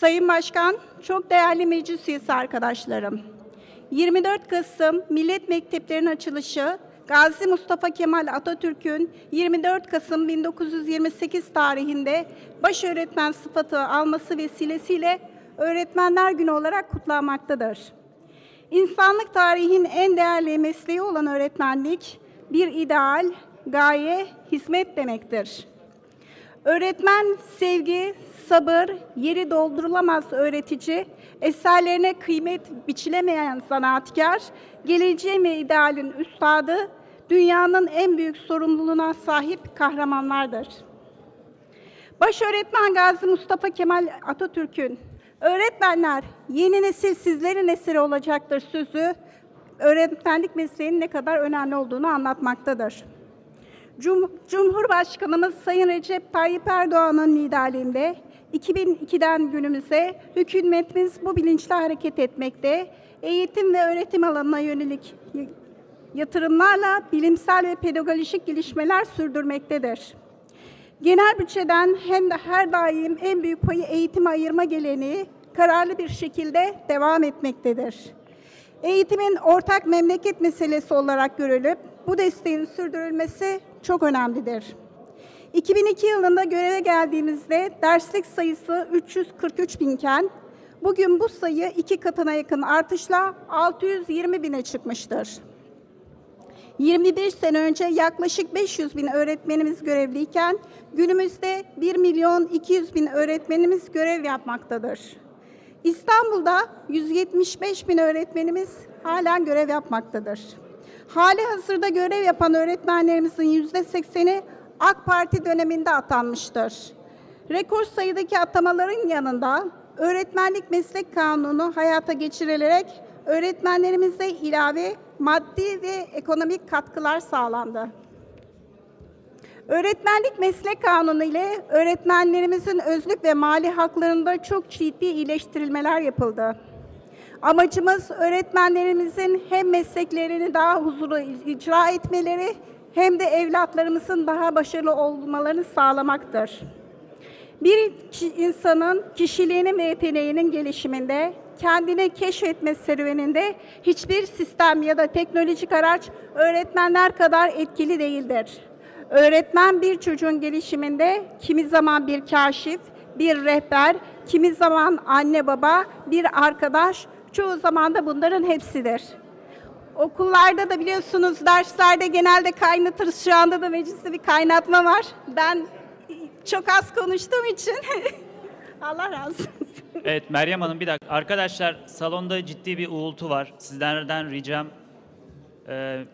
Sayın Başkan, çok değerli meclis üyesi arkadaşlarım. 24 Kasım Millet Mekteplerinin açılışı, Gazi Mustafa Kemal Atatürk'ün 24 Kasım 1928 tarihinde baş öğretmen sıfatı alması vesilesiyle Öğretmenler Günü olarak kutlanmaktadır. İnsanlık tarihinin en değerli mesleği olan öğretmenlik, bir ideal, gaye, hizmet demektir. Öğretmen sevgi, sabır, yeri doldurulamaz öğretici, eserlerine kıymet biçilemeyen zanaatkar, geleceğin ve idealin üstadı, dünyanın en büyük sorumluluğuna sahip kahramanlardır. Baş öğretmen Gazi Mustafa Kemal Atatürk'ün öğretmenler yeni nesil sizlerin eseri olacaktır sözü öğretmenlik mesleğinin ne kadar önemli olduğunu anlatmaktadır. Cum- Cumhurbaşkanımız Sayın Recep Tayyip Erdoğan'ın liderliğinde 2002'den günümüze hükümetimiz bu bilinçle hareket etmekte, eğitim ve öğretim alanına yönelik yatırımlarla bilimsel ve pedagojik gelişmeler sürdürmektedir. Genel bütçeden hem de her daim en büyük payı eğitime ayırma geleneği kararlı bir şekilde devam etmektedir. Eğitimin ortak memleket meselesi olarak görülüp bu desteğin sürdürülmesi çok önemlidir. 2002 yılında göreve geldiğimizde derslik sayısı 343 binken bugün bu sayı iki katına yakın artışla 620 bine çıkmıştır. 21 sene önce yaklaşık 500 bin öğretmenimiz görevliyken günümüzde 1 milyon 200 bin öğretmenimiz görev yapmaktadır. İstanbul'da 175 bin öğretmenimiz halen görev yapmaktadır. Hali hazırda görev yapan öğretmenlerimizin yüzde sekseni AK Parti döneminde atanmıştır. Rekor sayıdaki atamaların yanında öğretmenlik meslek kanunu hayata geçirilerek öğretmenlerimize ilave maddi ve ekonomik katkılar sağlandı. Öğretmenlik meslek kanunu ile öğretmenlerimizin özlük ve mali haklarında çok ciddi iyileştirilmeler yapıldı. Amacımız öğretmenlerimizin hem mesleklerini daha huzurlu icra etmeleri hem de evlatlarımızın daha başarılı olmalarını sağlamaktır. Bir insanın kişiliğinin ve yeteneğinin gelişiminde, kendini keşfetme serüveninde hiçbir sistem ya da teknolojik araç öğretmenler kadar etkili değildir. Öğretmen bir çocuğun gelişiminde kimi zaman bir kaşif, bir rehber, kimi zaman anne baba, bir arkadaş, çoğu zaman da bunların hepsidir. Okullarda da biliyorsunuz derslerde genelde kaynatırız. Şu anda da mecliste bir kaynatma var. Ben çok az konuştuğum için Allah razı olsun. Evet Meryem Hanım bir dakika. Arkadaşlar salonda ciddi bir uğultu var. Sizlerden ricam e,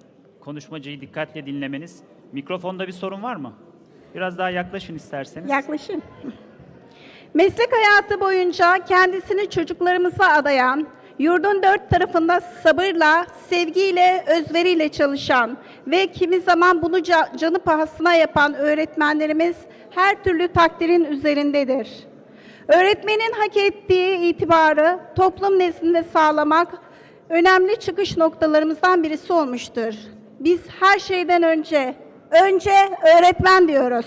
konuşmacıyı dikkatle dinlemeniz. Mikrofonda bir sorun var mı? Biraz daha yaklaşın isterseniz. Yaklaşın. Meslek hayatı boyunca kendisini çocuklarımıza adayan, yurdun dört tarafında sabırla, sevgiyle, özveriyle çalışan ve kimi zaman bunu ca- canı pahasına yapan öğretmenlerimiz her türlü takdirin üzerindedir. Öğretmenin hak ettiği itibarı toplum nezdinde sağlamak önemli çıkış noktalarımızdan birisi olmuştur. Biz her şeyden önce, önce öğretmen diyoruz.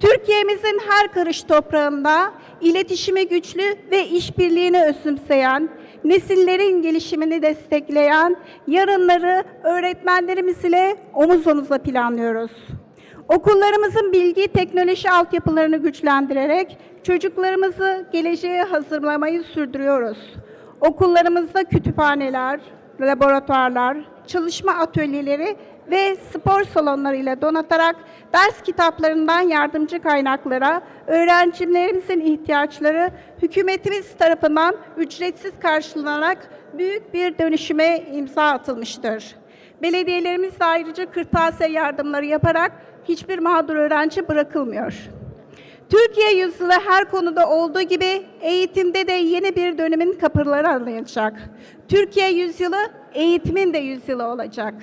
Türkiye'mizin her karış toprağında iletişimi güçlü ve işbirliğini özümseyen, nesillerin gelişimini destekleyen yarınları öğretmenlerimiz ile omuz omuza planlıyoruz. Okullarımızın bilgi teknoloji altyapılarını güçlendirerek çocuklarımızı geleceğe hazırlamayı sürdürüyoruz. Okullarımızda kütüphaneler, laboratuvarlar, çalışma atölyeleri ve spor salonlarıyla donatarak ders kitaplarından yardımcı kaynaklara öğrencilerimizin ihtiyaçları hükümetimiz tarafından ücretsiz karşılanarak büyük bir dönüşüme imza atılmıştır. Belediyelerimiz de ayrıca kırtasiye yardımları yaparak hiçbir mağdur öğrenci bırakılmıyor. Türkiye yüzyılı her konuda olduğu gibi eğitimde de yeni bir dönemin kapıları arayacak. Türkiye yüzyılı eğitimin de yüzyılı olacak.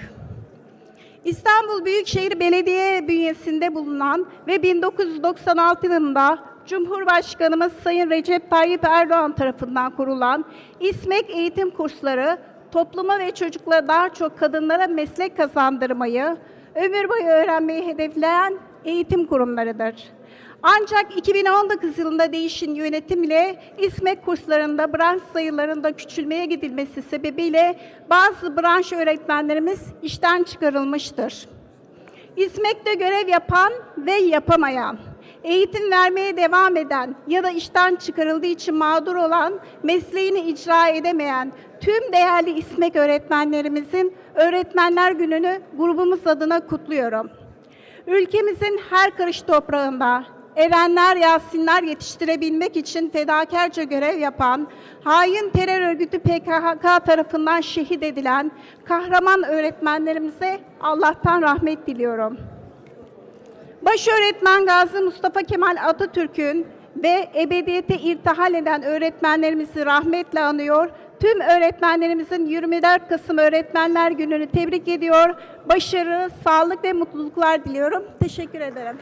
İstanbul Büyükşehir Belediye bünyesinde bulunan ve 1996 yılında Cumhurbaşkanımız Sayın Recep Tayyip Erdoğan tarafından kurulan İSMEK eğitim kursları topluma ve çocuklara daha çok kadınlara meslek kazandırmayı, ömür boyu öğrenmeyi hedefleyen eğitim kurumlarıdır. Ancak 2019 yılında değişen yönetimle İSMEK kurslarında branş sayılarında küçülmeye gidilmesi sebebiyle bazı branş öğretmenlerimiz işten çıkarılmıştır. İSMEK'te görev yapan ve yapamayan, eğitim vermeye devam eden ya da işten çıkarıldığı için mağdur olan, mesleğini icra edemeyen tüm değerli İSMEK öğretmenlerimizin Öğretmenler Günü'nü grubumuz adına kutluyorum. Ülkemizin her karış toprağında erenler, yasinler yetiştirebilmek için fedakarca görev yapan, hain terör örgütü PKK tarafından şehit edilen kahraman öğretmenlerimize Allah'tan rahmet diliyorum. Baş öğretmen Gazi Mustafa Kemal Atatürk'ün ve ebediyete irtihal eden öğretmenlerimizi rahmetle anıyor. Tüm öğretmenlerimizin 24 Kasım Öğretmenler Günü'nü tebrik ediyor. Başarı, sağlık ve mutluluklar diliyorum. Teşekkür ederim.